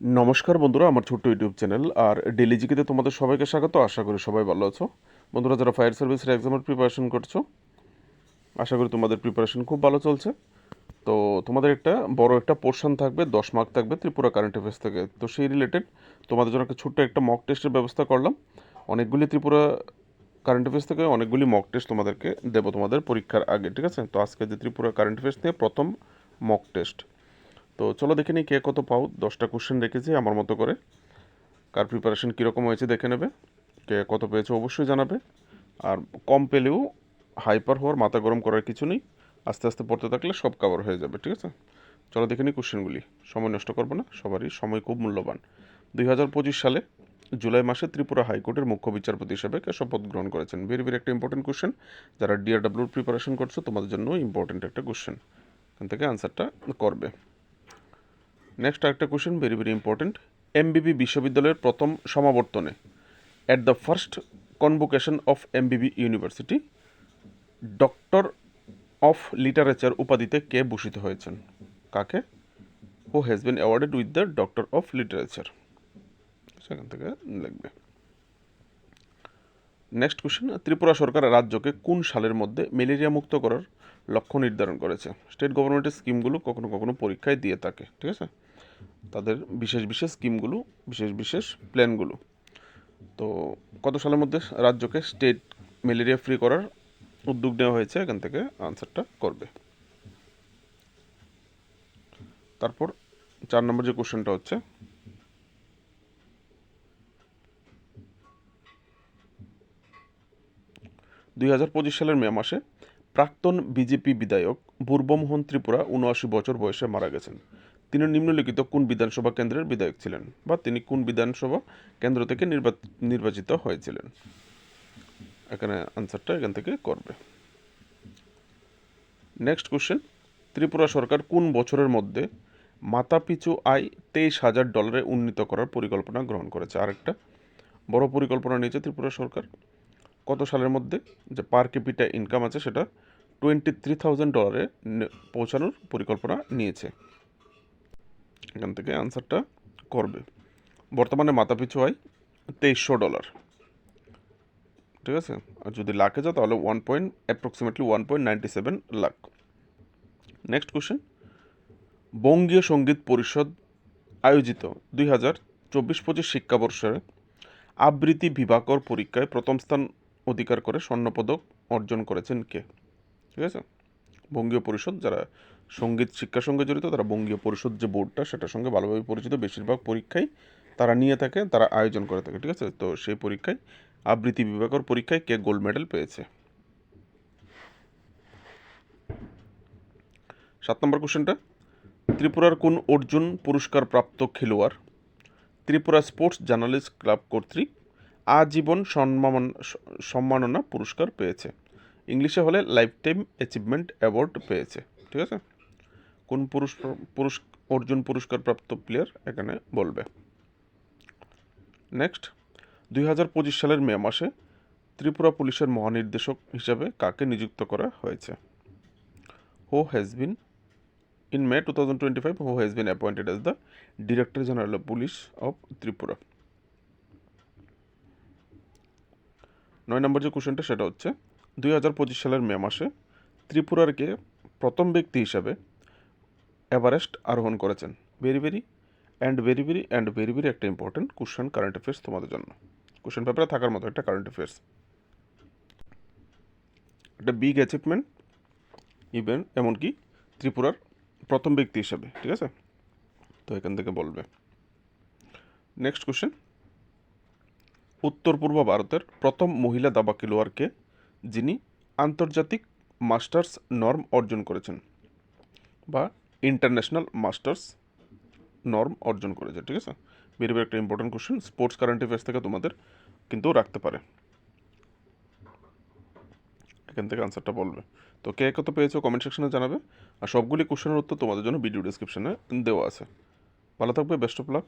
নমস্কার বন্ধুরা, আমার ছোট্ট ইউটিউব চ্যানেল আর ডেলি জিকেতে তোমাদের সবাইকে স্বাগত। আশা করি সবাই ভালো আছো। বন্ধুরা, যারা ফায়ার সার্ভিসের এক্সামের প্রিপারেশন করছ, আশা করি তোমাদের প্রিপারেশন খুব ভালো চলছে। তো তোমাদের একটা বড় একটা পোর্শন থাকবে, দশ মার্ক থাকবে ত্রিপুরা কারেন্ট অ্যাফেয়ার্স থেকে। তো সেই রিলেটেড তোমাদের জন্য একটা ছোট্ট একটা মক টেস্টের ব্যবস্থা করলাম। অনেকগুলি ত্রিপুরা কারেন্ট অ্যাফেয়ার্স থেকে অনেকগুলি মক টেস্ট তোমাদেরকে দেবো তোমাদের পরীক্ষার আগে, ঠিক আছে? তো আজকে যে ত্রিপুরা কারেন্ট অ্যাফেয়ার্স নিয়ে প্রথম মক টেস্ট তো চলো দেখে নিই কে কত পাও। দশটা কোশ্চেন রেখেছি আমার মতো করে। কার প্রিপারেশন কীরকম হয়েছে দেখে নেবে। কে কত পেয়েছে অবশ্যই জানাবে। আর কম পেলেও হাইপার হওয়ার মাথা গরম করার কিছু নেই। আস্তে আস্তে পড়তে থাকলে সব কভার হয়ে যাবে, ঠিক আছে? চলো দেখে নিই কোশ্চেনগুলি সময় নষ্ট করব না, সবারই সময় খুব মূল্যবান। দুই হাজার পঁচিশ সালে জুলাই মাসে ত্রিপুরা হাইকোর্টের মুখ্য বিচারপতি হিসেবে কে শপথ গ্রহণ করেছেন। ভেরি ভেরি একটা ইম্পর্টেন্ট কোশ্চেন যারা ডিআরডাব্লিউর প্রিপারেশন করছ, তোমাদের জন্য ইম্পর্টেন্ট একটা কোশ্চেন এখান থেকে আনসারটা করবে। নেক্সট আরেকটা question very very important MBB বিশ্ববিদ্যালয়ের প্রথম সমাবর্তনে at the first convocation of MBB university doctor of literature উপাধিতে কে ভূষিত হয়েছেন? কাকে? Who has been awarded with the doctor of literature সেখান থেকে লিখবে। নেক্সট কোশ্চেন ত্রিপুরা সরকার রাজ্যকে কোন সালের মধ্যে ম্যালেরিয়া মুক্ত করার লক্ষ্য নির্ধারণ করেছে? স্টেট গভর্নমেন্টের স্কিমগুলো কখনো কখনো পরীক্ষায় দিয়ে থাকে, ঠিক আছে? তাদের বিশেষ বিশেষ স্কিমগুলো, বিশেষ বিশেষ প্ল্যানগুলো। তো কত সালের মধ্যে রাজ্যকে স্টেট ম্যালেরিয়া ফ্রি করার উদ্যোগ নেওয়া হয়েছে? এখান থেকে আনসারটা করবে। তারপর চার নম্বর যে কোশ্চেনটা হচ্ছে, দুই হাজার পঁচিশ সালের মে মাসে প্রাক্তন বিজেপি বিধায়ক পূর্বমোহন ত্রিপুরা উনআশি বছর বয়সে মারা গেছেন। তিনি নিম্নলিখিত কোন বিধানসভা কেন্দ্রের বিধায়ক ছিলেন বা তিনি কোন বিধানসভা কেন্দ্র থেকে নির্বা- নির্বাচিত হয়েছিলেন? এখানে আনসারটা এখান থেকে করবে। নেক্সট কোশ্চেন ত্রিপুরা সরকার কোন বছরের মধ্যে মাথাপিছু আয় তেইশ হাজার ডলারে উন্নীত করার পরিকল্পনা গ্রহণ করেছে? আরেকটা, বড় পরিকল্পনা নিয়েছে ত্রিপুরা সরকার। কত সালের মধ্যে যে পার ক্যাপিটা ইনকাম আছে সেটা টোয়েন্টি থ্রি থাউজেন্ড ডলারে পৌঁছানোর পরিকল্পনা নিয়েছে? এখান থেকে আনসারটা করবে। বর্তমানে মাথাপিছু হয় তেইশশো ডলার ঠিক আছে? আর যদি লাখে যাও, তাহলে one point approximately one point ninety seven lakh next question বঙ্গীয় সংগীত পরিষদ আয়োজিত দুই হাজার চব্বিশ পঁচিশ শিক্ষাবর্ষে আবৃত্তি বিভাকর পরীক্ষায় প্রথম স্থান অধিকার করে স্বর্ণপদক অর্জন করেছেন কে? ঠিক আছে? বঙ্গীয় পরিষদ, যারা সংগীত, শিক্ষার সঙ্গে জড়িত, তারা বঙ্গীয় পরিষদ যে বোর্ডটা, সেটার সঙ্গে ভালোভাবে পরিচিত। বেশিরভাগ পরীক্ষায় তারা নিয়ে থাকে, তারা আয়োজন করে থাকে, ঠিক আছে? তো সেই পরীক্ষায়, আবৃত্তি বিভাগের পরীক্ষায় কে গোল্ড মেডেল পেয়েছে? সাত নম্বর কোশ্চেনটা, ত্রিপুরার কোন অর্জুন পুরস্কার প্রাপ্ত খেলোয়াড়? ত্রিপুরা স্পোর্টস জার্নালিস্ট ক্লাব কর্তৃক আজীবন সম্মান সম্মাননা পুরস্কার পেয়েছে। ইংলিশে হলে লাইফ টাইম অ্যাচিভমেন্ট অ্যাওয়ার্ড পেয়েছে, ঠিক আছে? কোন পুরুষ পুরুষ, অর্জুন পুরস্কার প্রাপ্ত প্লেয়ার এখানে বলবে। নেক্সট দুই হাজার পঁচিশ সালের মে মাসে ত্রিপুরা পুলিশের মহানির্দেশক হিসাবে কাকে নিযুক্ত করা হয়েছে? Who has been in May two thousand twenty five who has been appointed as the director general of police of Tripura নয় নম্বর যে কোশ্চেনটা সেটা হচ্ছে দুই হাজার পঁচিশ সালের মে মাসে ত্রিপুরারকে প্রথম ব্যক্তি হিসাবে এভারেস্ট আরোহণ করেছেন। Very very and very very and very very একটা ইম্পর্টেন্ট কোশ্চেন কারেন্ট অ্যাফেয়ার্স তোমাদের জন্য। কোশ্চেন পেপারে থাকার মতো একটা কারেন্ট অ্যাফেয়ার্স একটা বিগ অ্যাচিভমেন্ট ইভেন এমনকি ত্রিপুরার প্রথম ব্যক্তি হিসাবে, ঠিক আছে? তো এখান থেকে বলবে। নেক্সট কোশ্চেন উত্তর পূর্ব ভারতের প্রথম মহিলা দাবা খেলোয়াড়কে যিনি আন্তর্জাতিক মাস্টার্স নর্ম অর্জন করেছেন বা ইন্টারন্যাশনাল মাস্টার্স নর্ম অর্জন করেছে ঠিক আছে? ভেরি একটা important question sports current affairs থেকে তোমাদের কিন্তু রাখতে পারে। এখান থেকে আনসারটা বলবে। তো কে কত পেয়েছ কমেন্ট সেকশনে জানাবে, আর সবগুলি কোশ্চেনের উত্তর তোমাদের জন্য ভিডিও ডিসক্রিপশনে দেওয়া আছে। ভালো থাকবে বেস্ট অফ লাক